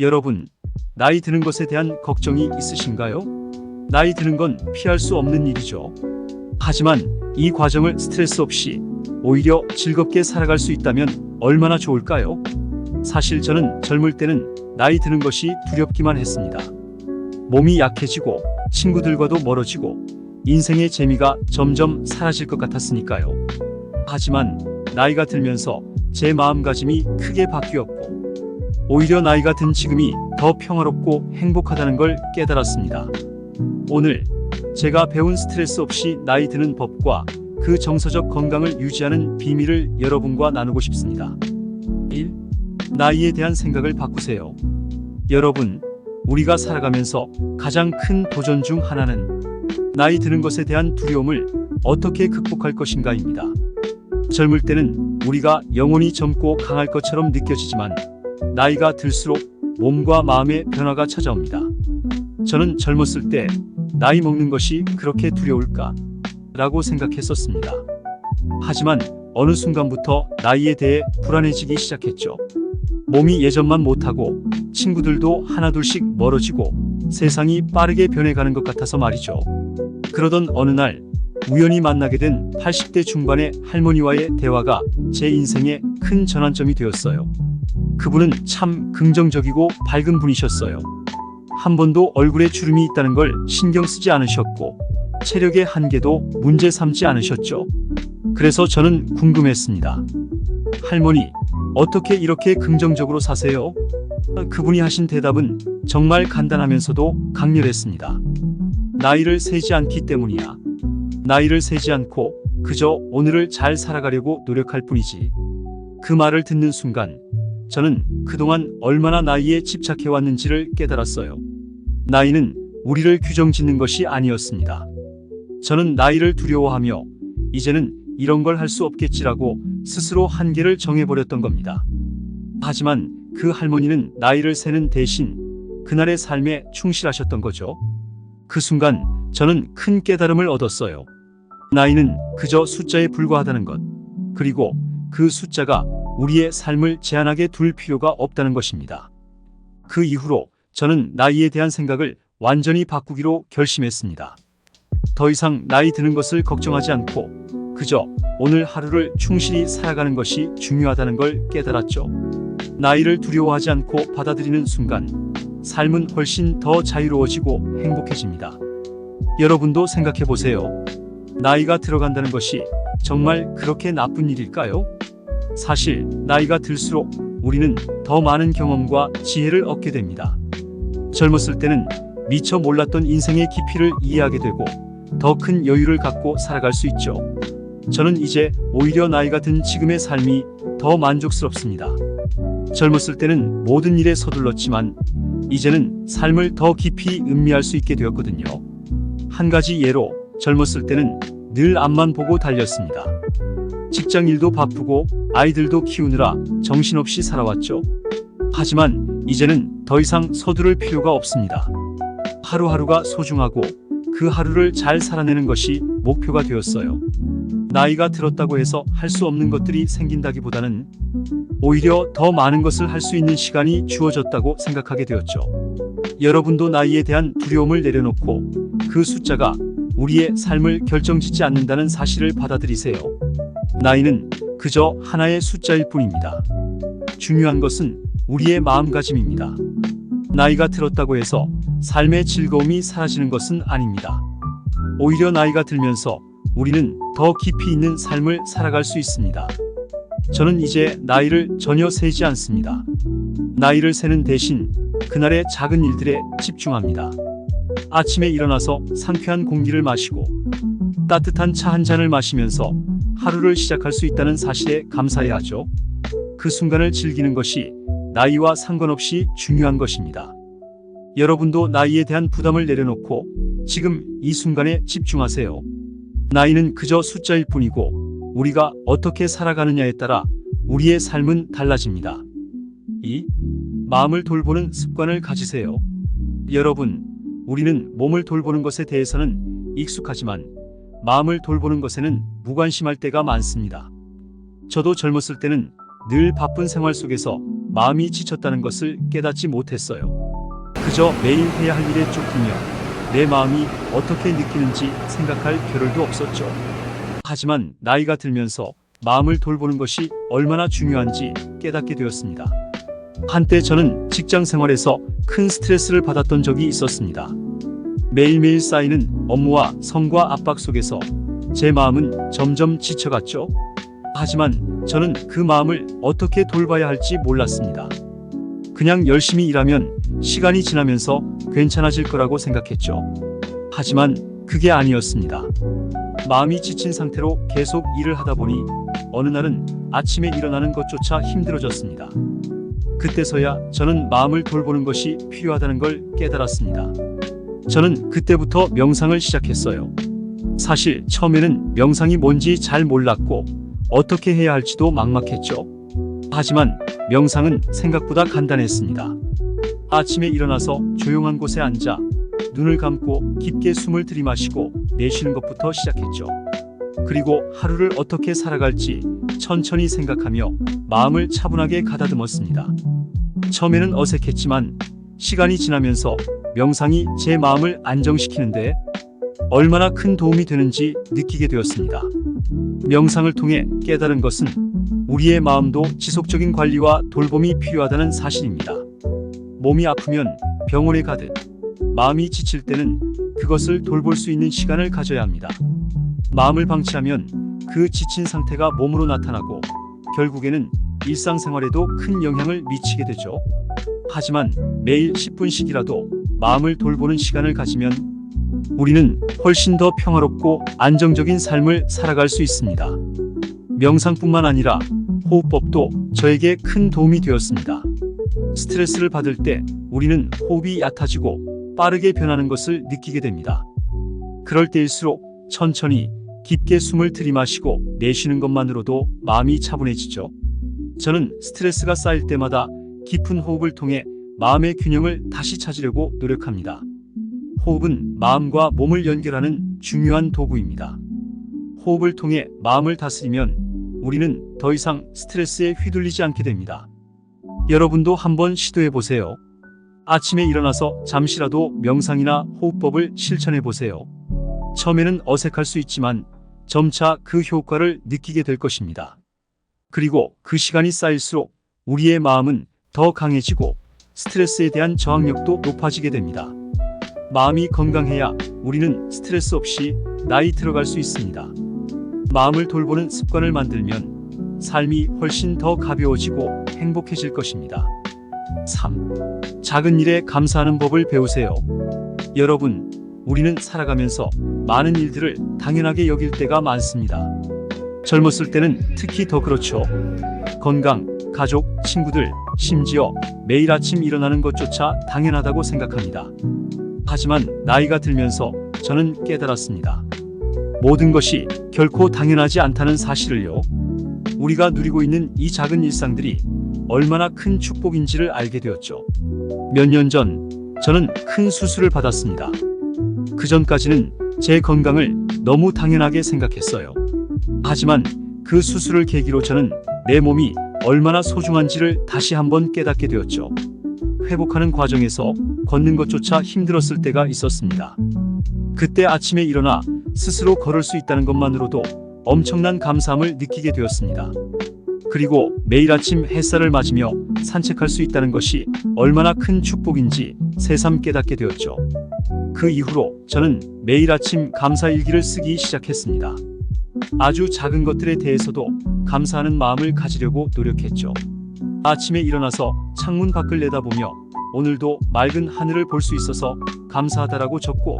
여러분, 나이 드는 것에 대한 걱정이 있으신가요? 나이 드는 건 피할 수 없는 일이죠. 하지만 이 과정을 스트레스 없이 오히려 즐겁게 살아갈 수 있다면 얼마나 좋을까요? 사실 저는 젊을 때는 나이 드는 것이 두렵기만 했습니다. 몸이 약해지고 친구들과도 멀어지고 인생의 재미가 점점 사라질 것 같았으니까요. 하지만 나이가 들면서 제 마음가짐이 크게 바뀌었고 오히려 나이가 든 지금이 더 평화롭고 행복하다는 걸 깨달았습니다. 오늘 제가 배운 스트레스 없이 나이 드는 법과 그 정서적 건강을 유지하는 비밀을 여러분과 나누고 싶습니다. 1. 나이에 대한 생각을 바꾸세요. 여러분, 우리가 살아가면서 가장 큰 도전 중 하나는 나이 드는 것에 대한 두려움을 어떻게 극복할 것인가입니다. 젊을 때는 우리가 영원히 젊고 강할 것처럼 느껴지지만 나이가 들수록 몸과 마음의 변화가 찾아옵니다. 저는 젊었을 때 나이 먹는 것이 그렇게 두려울까? 라고 생각했었습니다. 하지만 어느 순간부터 나이에 대해 불안해지기 시작했죠. 몸이 예전만 못하고 친구들도 하나둘씩 멀어지고 세상이 빠르게 변해가는 것 같아서 말이죠. 그러던 어느 날 우연히 만나게 된 80대 중반의 할머니와의 대화가 제 인생의 큰 전환점이 되었어요. 그분은 참 긍정적이고 밝은 분이셨어요. 한 번도 얼굴에 주름이 있다는 걸 신경 쓰지 않으셨고 체력의 한계도 문제 삼지 않으셨죠. 그래서 저는 궁금했습니다. 할머니, 어떻게 이렇게 긍정적으로 사세요? 그분이 하신 대답은 정말 간단하면서도 강렬했습니다. 나이를 세지 않기 때문이야. 나이를 세지 않고 그저 오늘을 잘 살아가려고 노력할 뿐이지. 그 말을 듣는 순간 저는 그동안 얼마나 나이에 집착해 왔는지를 깨달았어요. 나이는 우리를 규정 짓는 것이 아니었습니다. 저는 나이를 두려워하며 이제는 이런 걸 할 수 없겠지라고 스스로 한계를 정해버렸던 겁니다. 하지만 그 할머니는 나이를 세는 대신 그날의 삶에 충실하셨던 거죠. 그 순간 저는 큰 깨달음을 얻었어요. 나이는 그저 숫자에 불과하다는 것. 그리고 그 숫자가 우리의 삶을 제한하게 둘 필요가 없다는 것입니다. 그 이후로 저는 나이에 대한 생각을 완전히 바꾸기로 결심했습니다. 더 이상 나이 드는 것을 걱정하지 않고 그저 오늘 하루를 충실히 살아가는 것이 중요하다는 걸 깨달았죠. 나이를 두려워하지 않고 받아들이는 순간 삶은 훨씬 더 자유로워지고 행복해집니다. 여러분도 생각해 보세요. 나이가 들어간다는 것이 정말 그렇게 나쁜 일일까요? 사실 나이가 들수록 우리는 더 많은 경험과 지혜를 얻게 됩니다. 젊었을 때는 미처 몰랐던 인생의 깊이를 이해하게 되고 더 큰 여유를 갖고 살아갈 수 있죠. 저는 이제 오히려 나이가 든 지금의 삶이 더 만족스럽습니다. 젊었을 때는 모든 일에 서둘렀지만 이제는 삶을 더 깊이 음미할 수 있게 되었거든요. 한 가지 예로 젊었을 때는 늘 앞만 보고 달렸습니다. 직장 일도 바쁘고 아이들도 키우느라 정신없이 살아왔죠. 하지만 이제는 더 이상 서두를 필요가 없습니다. 하루하루가 소중하고 그 하루를 잘 살아내는 것이 목표가 되었어요. 나이가 들었다고 해서 할 수 없는 것들이 생긴다기보다는 오히려 더 많은 것을 할 수 있는 시간이 주어졌다고 생각하게 되었죠. 여러분도 나이에 대한 두려움을 내려놓고 그 숫자가 우리의 삶을 결정짓지 않는다는 사실을 받아들이세요. 나이는 그저 하나의 숫자일 뿐입니다. 중요한 것은 우리의 마음가짐입니다. 나이가 들었다고 해서 삶의 즐거움이 사라지는 것은 아닙니다. 오히려 나이가 들면서 우리는 더 깊이 있는 삶을 살아갈 수 있습니다. 저는 이제 나이를 전혀 세지 않습니다. 나이를 세는 대신 그날의 작은 일들에 집중합니다. 아침에 일어나서 상쾌한 공기를 마시고 따뜻한 차 한 잔을 마시면서 하루를 시작할 수 있다는 사실에 감사해야 하죠. 그 순간을 즐기는 것이 나이와 상관없이 중요한 것입니다. 여러분도 나이에 대한 부담을 내려놓고 지금 이 순간에 집중하세요. 나이는 그저 숫자일 뿐이고 우리가 어떻게 살아가느냐에 따라 우리의 삶은 달라집니다. 2. 마음을 돌보는 습관을 가지세요. 여러분, 우리는 몸을 돌보는 것에 대해서는 익숙하지만 마음을 돌보는 것에는 무관심할 때가 많습니다. 저도 젊었을 때는 늘 바쁜 생활 속에서 마음이 지쳤다는 것을 깨닫지 못했어요. 그저 매일 해야 할 일에 쫓기며 내 마음이 어떻게 느끼는지 생각할 겨를도 없었죠. 하지만 나이가 들면서 마음을 돌보는 것이 얼마나 중요한지 깨닫게 되었습니다. 한때 저는 직장 생활에서 큰 스트레스를 받았던 적이 있었습니다. 매일매일 쌓이는 업무와 성과 압박 속에서 제 마음은 점점 지쳐갔죠. 하지만 저는 그 마음을 어떻게 돌봐야 할지 몰랐습니다. 그냥 열심히 일하면 시간이 지나면서 괜찮아질 거라고 생각했죠. 하지만 그게 아니었습니다. 마음이 지친 상태로 계속 일을 하다 보니 어느 날은 아침에 일어나는 것조차 힘들어졌습니다. 그때서야 저는 마음을 돌보는 것이 필요하다는 걸 깨달았습니다. 저는 그때부터 명상을 시작했어요. 사실 처음에는 명상이 뭔지 잘 몰랐고 어떻게 해야 할지도 막막했죠. 하지만 명상은 생각보다 간단했습니다. 아침에 일어나서 조용한 곳에 앉아 눈을 감고 깊게 숨을 들이마시고 내쉬는 것부터 시작했죠. 그리고 하루를 어떻게 살아갈지 천천히 생각하며 마음을 차분하게 가다듬었습니다. 처음에는 어색했지만 시간이 지나면서 명상이 제 마음을 안정시키는데 얼마나 큰 도움이 되는지 느끼게 되었습니다. 명상을 통해 깨달은 것은 우리의 마음도 지속적인 관리와 돌봄이 필요하다는 사실입니다. 몸이 아프면 병원에 가듯 마음이 지칠 때는 그것을 돌볼 수 있는 시간을 가져야 합니다. 마음을 방치하면 그 지친 상태가 몸으로 나타나고 결국에는 일상생활에도 큰 영향을 미치게 되죠. 하지만 매일 10분씩이라도 마음을 돌보는 시간을 가지면 우리는 훨씬 더 평화롭고 안정적인 삶을 살아갈 수 있습니다. 명상뿐만 아니라 호흡법도 저에게 큰 도움이 되었습니다. 스트레스를 받을 때 우리는 호흡이 얕아지고 빠르게 변하는 것을 느끼게 됩니다. 그럴 때일수록 천천히 깊게 숨을 들이마시고 내쉬는 것만으로도 마음이 차분해지죠. 저는 스트레스가 쌓일 때마다 깊은 호흡을 통해 마음의 균형을 다시 찾으려고 노력합니다. 호흡은 마음과 몸을 연결하는 중요한 도구입니다. 호흡을 통해 마음을 다스리면 우리는 더 이상 스트레스에 휘둘리지 않게 됩니다. 여러분도 한번 시도해 보세요. 아침에 일어나서 잠시라도 명상이나 호흡법을 실천해 보세요. 처음에는 어색할 수 있지만 점차 그 효과를 느끼게 될 것입니다. 그리고 그 시간이 쌓일수록 우리의 마음은 더 강해지고 스트레스에 대한 저항력도 높아지게 됩니다. 마음이 건강해야 우리는 스트레스 없이 나이 들어갈 수 있습니다. 마음을 돌보는 습관을 만들면 삶이 훨씬 더 가벼워지고 행복해질 것입니다. 3. 작은 일에 감사하는 법을 배우세요. 여러분, 우리는 살아가면서 많은 일들을 당연하게 여길 때가 많습니다. 젊었을 때는 특히 더 그렇죠. 건강, 가족, 친구들, 심지어 매일 아침 일어나는 것조차 당연하다고 생각합니다. 하지만 나이가 들면서 저는 깨달았습니다. 모든 것이 결코 당연하지 않다는 사실을요. 우리가 누리고 있는 이 작은 일상들이 얼마나 큰 축복인지를 알게 되었죠. 몇 년 전 저는 큰 수술을 받았습니다. 그 전까지는 제 건강을 너무 당연하게 생각했어요. 하지만 그 수술을 계기로 저는 내 몸이 얼마나 소중한지를 다시 한번 깨닫게 되었죠. 회복하는 과정에서 걷는 것조차 힘들었을 때가 있었습니다. 그때 아침에 일어나 스스로 걸을 수 있다는 것만으로도 엄청난 감사함을 느끼게 되었습니다. 그리고 매일 아침 햇살을 맞으며 산책할 수 있다는 것이 얼마나 큰 축복인지 새삼 깨닫게 되었죠. 그 이후로 저는 매일 아침 감사 일기를 쓰기 시작했습니다. 아주 작은 것들에 대해서도 감사하는 마음을 가지려고 노력했죠. 아침에 일어나서 창문 밖을 내다보며 오늘도 맑은 하늘을 볼 수 있어서 감사하다라고 적고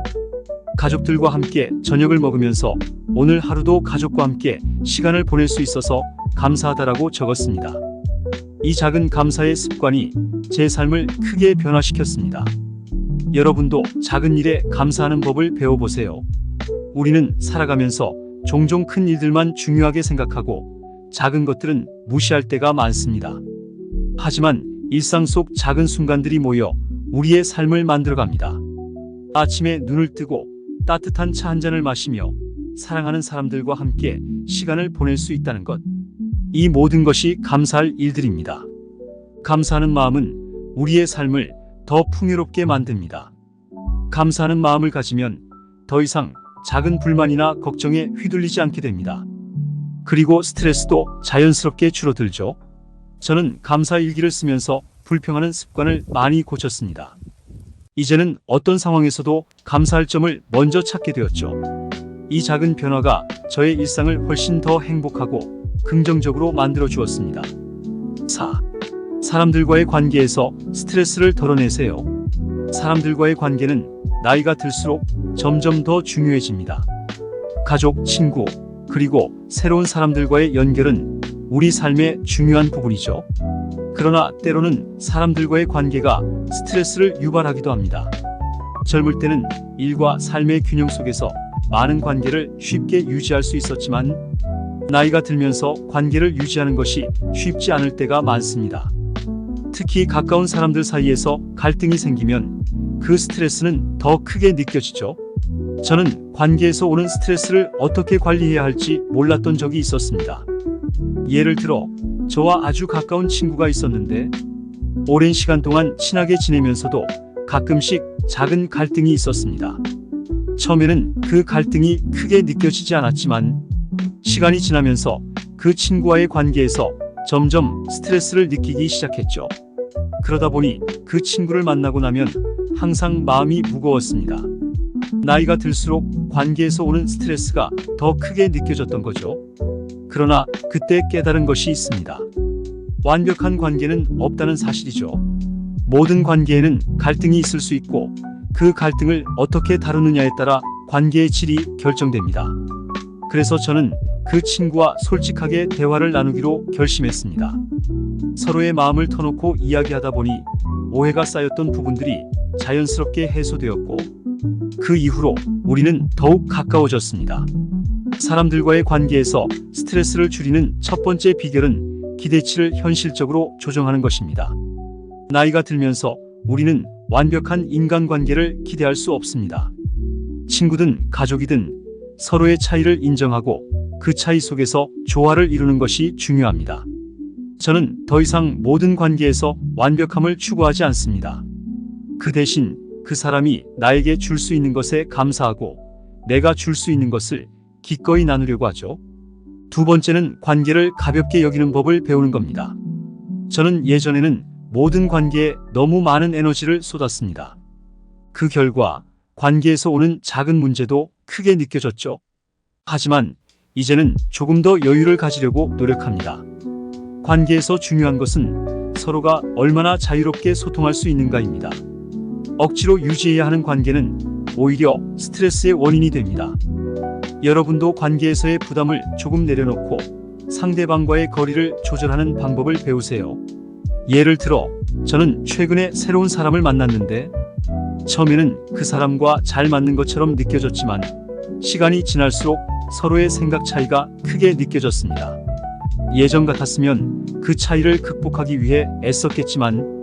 가족들과 함께 저녁을 먹으면서 오늘 하루도 가족과 함께 시간을 보낼 수 있어서 감사하다라고 적었습니다. 이 작은 감사의 습관이 제 삶을 크게 변화시켰습니다. 여러분도 작은 일에 감사하는 법을 배워보세요. 우리는 살아가면서 종종 큰 일들만 중요하게 생각하고 작은 것들은 무시할 때가 많습니다. 하지만 일상 속 작은 순간들이 모여 우리의 삶을 만들어갑니다. 아침에 눈을 뜨고 따뜻한 차 한 잔을 마시며 사랑하는 사람들과 함께 시간을 보낼 수 있다는 것. 이 모든 것이 감사할 일들입니다. 감사하는 마음은 우리의 삶을 더 풍요롭게 만듭니다. 감사하는 마음을 가지면 더 이상 작은 불만이나 걱정에 휘둘리지 않게 됩니다. 그리고 스트레스도 자연스럽게 줄어들죠. 저는 감사 일기를 쓰면서 불평하는 습관을 많이 고쳤습니다. 이제는 어떤 상황에서도 감사할 점을 먼저 찾게 되었죠. 이 작은 변화가 저의 일상을 훨씬 더 행복하고 긍정적으로 만들어 주었습니다. 4. 사람들과의 관계에서 스트레스를 덜어내세요. 사람들과의 관계는 나이가 들수록 점점 더 중요해집니다. 가족, 친구, 그리고 새로운 사람들과의 연결은 우리 삶의 중요한 부분이죠. 그러나 때로는 사람들과의 관계가 스트레스를 유발하기도 합니다. 젊을 때는 일과 삶의 균형 속에서 많은 관계를 쉽게 유지할 수 있었지만 나이가 들면서 관계를 유지하는 것이 쉽지 않을 때가 많습니다. 특히 가까운 사람들 사이에서 갈등이 생기면 그 스트레스는 더 크게 느껴지죠. 저는 관계에서 오는 스트레스를 어떻게 관리해야 할지 몰랐던 적이 있었습니다. 예를 들어, 저와 아주 가까운 친구가 있었는데, 오랜 시간 동안 친하게 지내면서도 가끔씩 작은 갈등이 있었습니다. 처음에는 그 갈등이 크게 느껴지지 않았지만, 시간이 지나면서 그 친구와의 관계에서 점점 스트레스를 느끼기 시작했죠. 그러다 보니 그 친구를 만나고 나면 항상 마음이 무거웠습니다. 나이가 들수록 관계에서 오는 스트레스가 더 크게 느껴졌던 거죠. 그러나 그때 깨달은 것이 있습니다. 완벽한 관계는 없다는 사실이죠. 모든 관계에는 갈등이 있을 수 있고 그 갈등을 어떻게 다루느냐에 따라 관계의 질이 결정됩니다. 그래서 저는 그 친구와 솔직하게 대화를 나누기로 결심했습니다. 서로의 마음을 터놓고 이야기하다 보니 오해가 쌓였던 부분들이 자연스럽게 해소되었고 그 이후로 우리는 더욱 가까워졌습니다. 사람들과의 관계에서 스트레스를 줄이는 첫 번째 비결은 기대치를 현실적으로 조정하는 것입니다. 나이가 들면서 우리는 완벽한 인간관계를 기대할 수 없습니다. 친구든 가족이든 서로의 차이를 인정하고 그 차이 속에서 조화를 이루는 것이 중요합니다. 저는 더 이상 모든 관계에서 완벽함을 추구하지 않습니다. 그 대신 그 사람이 나에게 줄 수 있는 것에 감사하고 내가 줄 수 있는 것을 기꺼이 나누려고 하죠. 두 번째는 관계를 가볍게 여기는 법을 배우는 겁니다. 저는 예전에는 모든 관계에 너무 많은 에너지를 쏟았습니다. 그 결과 관계에서 오는 작은 문제도 크게 느껴졌죠. 하지만 이제는 조금 더 여유를 가지려고 노력합니다. 관계에서 중요한 것은 서로가 얼마나 자유롭게 소통할 수 있는가입니다. 억지로 유지해야 하는 관계는 오히려 스트레스의 원인이 됩니다. 여러분도 관계에서의 부담을 조금 내려놓고 상대방과의 거리를 조절하는 방법을 배우세요. 예를 들어, 저는 최근에 새로운 사람을 만났는데, 처음에는 그 사람과 잘 맞는 것처럼 느껴졌지만, 시간이 지날수록 서로의 생각 차이가 크게 느껴졌습니다. 예전 같았으면 그 차이를 극복하기 위해 애썼겠지만,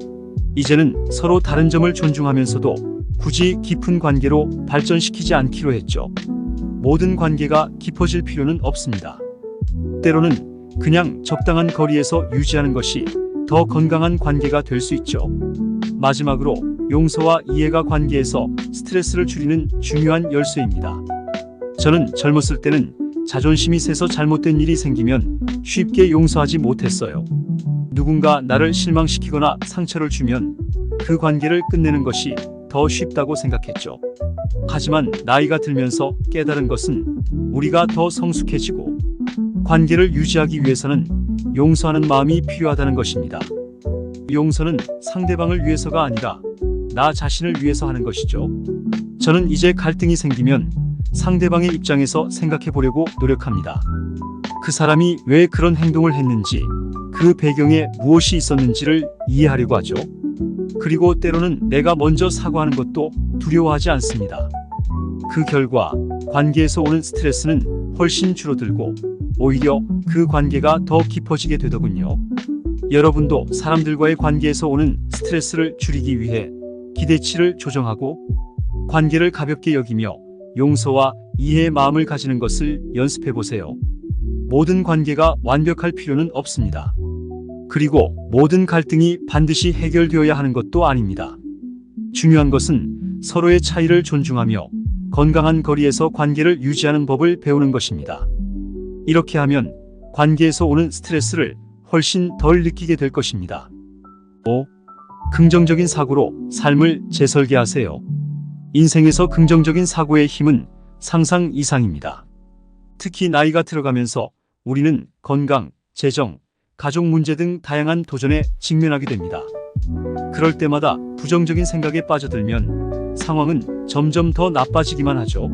이제는 서로 다른 점을 존중하면서도 굳이 깊은 관계로 발전시키지 않기로 했죠. 모든 관계가 깊어질 필요는 없습니다. 때로는 그냥 적당한 거리에서 유지하는 것이 더 건강한 관계가 될 수 있죠. 마지막으로 용서와 이해가 관계에서 스트레스를 줄이는 중요한 열쇠입니다. 저는 젊었을 때는 자존심이 세서 잘못된 일이 생기면 쉽게 용서하지 못했어요. 누군가 나를 실망시키거나 상처를 주면 그 관계를 끝내는 것이 더 쉽다고 생각했죠. 하지만 나이가 들면서 깨달은 것은 우리가 더 성숙해지고 관계를 유지하기 위해서는 용서하는 마음이 필요하다는 것입니다. 용서는 상대방을 위해서가 아니라 나 자신을 위해서 하는 것이죠. 저는 이제 갈등이 생기면 상대방의 입장에서 생각해 보려고 노력합니다. 그 사람이 왜 그런 행동을 했는지, 그 배경에 무엇이 있었는지를 이해하려고 하죠. 그리고 때로는 내가 먼저 사과하는 것도 두려워하지 않습니다. 그 결과 관계에서 오는 스트레스는 훨씬 줄어들고 오히려 그 관계가 더 깊어지게 되더군요. 여러분도 사람들과의 관계에서 오는 스트레스를 줄이기 위해 기대치를 조정하고 관계를 가볍게 여기며 용서와 이해의 마음을 가지는 것을 연습해 보세요. 모든 관계가 완벽할 필요는 없습니다. 그리고 모든 갈등이 반드시 해결되어야 하는 것도 아닙니다. 중요한 것은 서로의 차이를 존중하며 건강한 거리에서 관계를 유지하는 법을 배우는 것입니다. 이렇게 하면 관계에서 오는 스트레스를 훨씬 덜 느끼게 될 것입니다. 5. 긍정적인 사고로 삶을 재설계하세요. 인생에서 긍정적인 사고의 힘은 상상 이상입니다. 특히 나이가 들어가면서 우리는 건강, 재정, 가족 문제 등 다양한 도전에 직면하게 됩니다. 그럴 때마다 부정적인 생각에 빠져들면 상황은 점점 더 나빠지기만 하죠.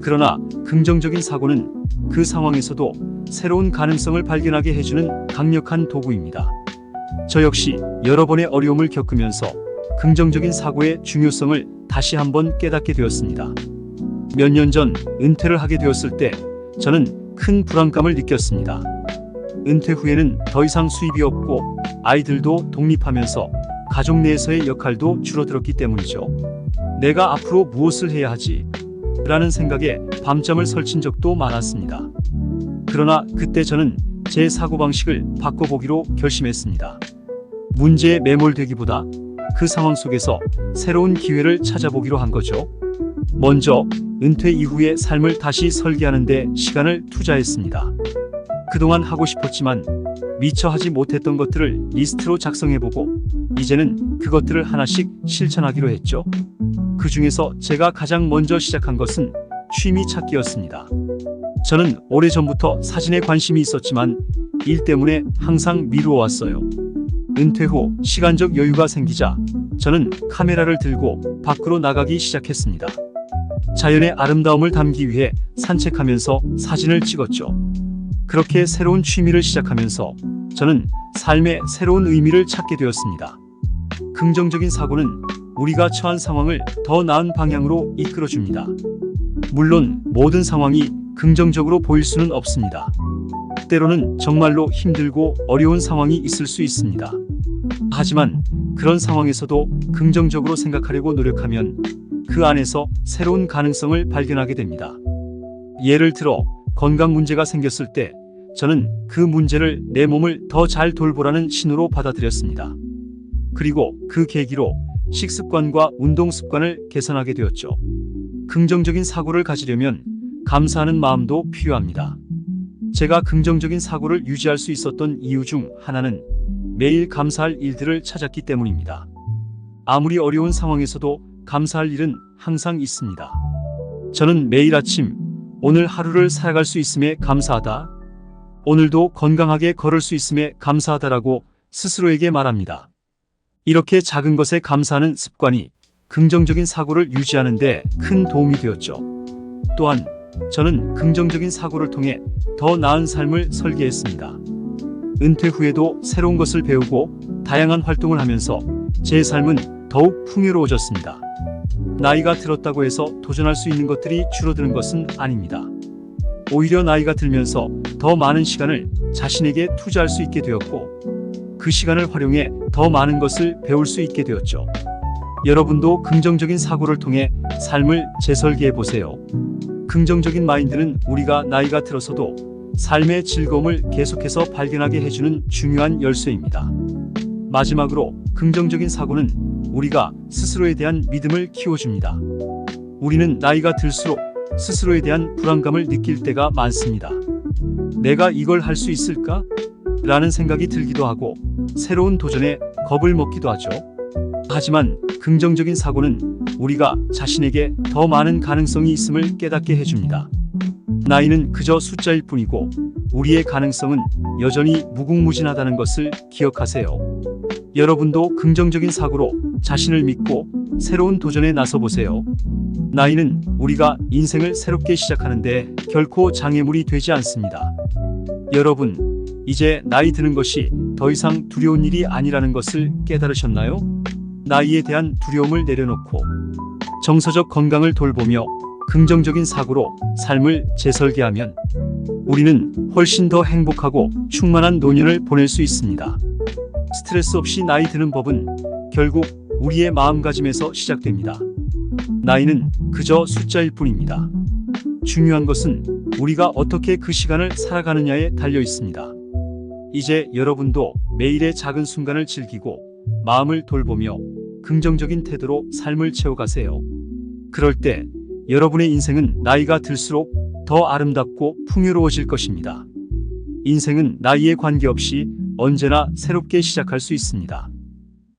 그러나 긍정적인 사고는 그 상황에서도 새로운 가능성을 발견하게 해주는 강력한 도구입니다. 저 역시 여러 번의 어려움을 겪으면서 긍정적인 사고의 중요성을 다시 한번 깨닫게 되었습니다. 몇 년 전 은퇴를 하게 되었을 때 저는 큰 불안감을 느꼈습니다. 은퇴 후에는 더 이상 수입이 없고 아이들도 독립하면서 가족 내에서의 역할도 줄어들었기 때문이죠. 내가 앞으로 무엇을 해야 하지? 라는 생각에 밤잠을 설친 적도 많았습니다. 그러나 그때 저는 제 사고방식을 바꿔보기로 결심했습니다. 문제에 매몰되기보다 그 상황 속에서 새로운 기회를 찾아보기로 한 거죠. 먼저 은퇴 이후의 삶을 다시 설계하는 데 시간을 투자했습니다. 그동안 하고 싶었지만 미처 하지 못했던 것들을 리스트로 작성해보고 이제는 그것들을 하나씩 실천하기로 했죠. 그 중에서 제가 가장 먼저 시작한 것은 취미 찾기였습니다. 저는 오래전부터 사진에 관심이 있었지만 일 때문에 항상 미루어 왔어요. 은퇴 후 시간적 여유가 생기자 저는 카메라를 들고 밖으로 나가기 시작했습니다. 자연의 아름다움을 담기 위해 산책하면서 사진을 찍었죠. 그렇게 새로운 취미를 시작하면서 저는 삶의 새로운 의미를 찾게 되었습니다. 긍정적인 사고는 우리가 처한 상황을 더 나은 방향으로 이끌어 줍니다. 물론 모든 상황이 긍정적으로 보일 수는 없습니다. 때로는 정말로 힘들고 어려운 상황이 있을 수 있습니다. 하지만 그런 상황에서도 긍정적으로 생각하려고 노력하면 그 안에서 새로운 가능성을 발견하게 됩니다. 예를 들어 건강 문제가 생겼을 때 저는 그 문제를 내 몸을 더 잘 돌보라는 신호로 받아들였습니다. 그리고 그 계기로 식습관과 운동 습관을 개선하게 되었죠. 긍정적인 사고를 가지려면 감사하는 마음도 필요합니다. 제가 긍정적인 사고를 유지할 수 있었던 이유 중 하나는 매일 감사할 일들을 찾았기 때문입니다. 아무리 어려운 상황에서도 감사할 일은 항상 있습니다. 저는 매일 아침 오늘 하루를 살아갈 수 있음에 감사하다. 오늘도 건강하게 걸을 수 있음에 감사하다라고 스스로에게 말합니다. 이렇게 작은 것에 감사하는 습관이 긍정적인 사고를 유지하는데 큰 도움이 되었죠. 또한 저는 긍정적인 사고를 통해 더 나은 삶을 설계했습니다. 은퇴 후에도 새로운 것을 배우고 다양한 활동을 하면서 제 삶은 더욱 풍요로워졌습니다. 나이가 들었다고 해서 도전할 수 있는 것들이 줄어드는 것은 아닙니다. 오히려 나이가 들면서 더 많은 시간을 자신에게 투자할 수 있게 되었고 그 시간을 활용해 더 많은 것을 배울 수 있게 되었죠. 여러분도 긍정적인 사고를 통해 삶을 재설계해 보세요. 긍정적인 마인드는 우리가 나이가 들어서도 삶의 즐거움을 계속해서 발견하게 해주는 중요한 열쇠입니다. 마지막으로 긍정적인 사고는 우리가 스스로에 대한 믿음을 키워줍니다. 우리는 나이가 들수록 스스로에 대한 불안감을 느낄 때가 많습니다. 내가 이걸 할 수 있을까? 라는 생각이 들기도 하고 새로운 도전에 겁을 먹기도 하죠. 하지만 긍정적인 사고는 우리가 자신에게 더 많은 가능성이 있음을 깨닫게 해줍니다. 나이는 그저 숫자일 뿐이고 우리의 가능성은 여전히 무궁무진하다는 것을 기억하세요. 여러분도 긍정적인 사고로 자신을 믿고 새로운 도전에 나서 보세요. 나이는 우리가 인생을 새롭게 시작하는데 결코 장애물이 되지 않습니다. 여러분, 이제 나이 드는 것이 더 이상 두려운 일이 아니라는 것을 깨달으셨나요? 나이에 대한 두려움을 내려놓고 정서적 건강을 돌보며 긍정적인 사고로 삶을 재설계하면 우리는 훨씬 더 행복하고 충만한 노년을 보낼 수 있습니다. 스트레스 없이 나이 드는 법은 결국 우리의 마음가짐에서 시작됩니다. 나이는 그저 숫자일 뿐입니다. 중요한 것은 우리가 어떻게 그 시간을 살아가느냐에 달려 있습니다. 이제 여러분도 매일의 작은 순간을 즐기고 마음을 돌보며 긍정적인 태도로 삶을 채워가세요. 그럴 때 여러분의 인생은 나이가 들수록 더 아름답고 풍요로워질 것입니다. 인생은 나이에 관계없이 언제나 새롭게 시작할 수 있습니다.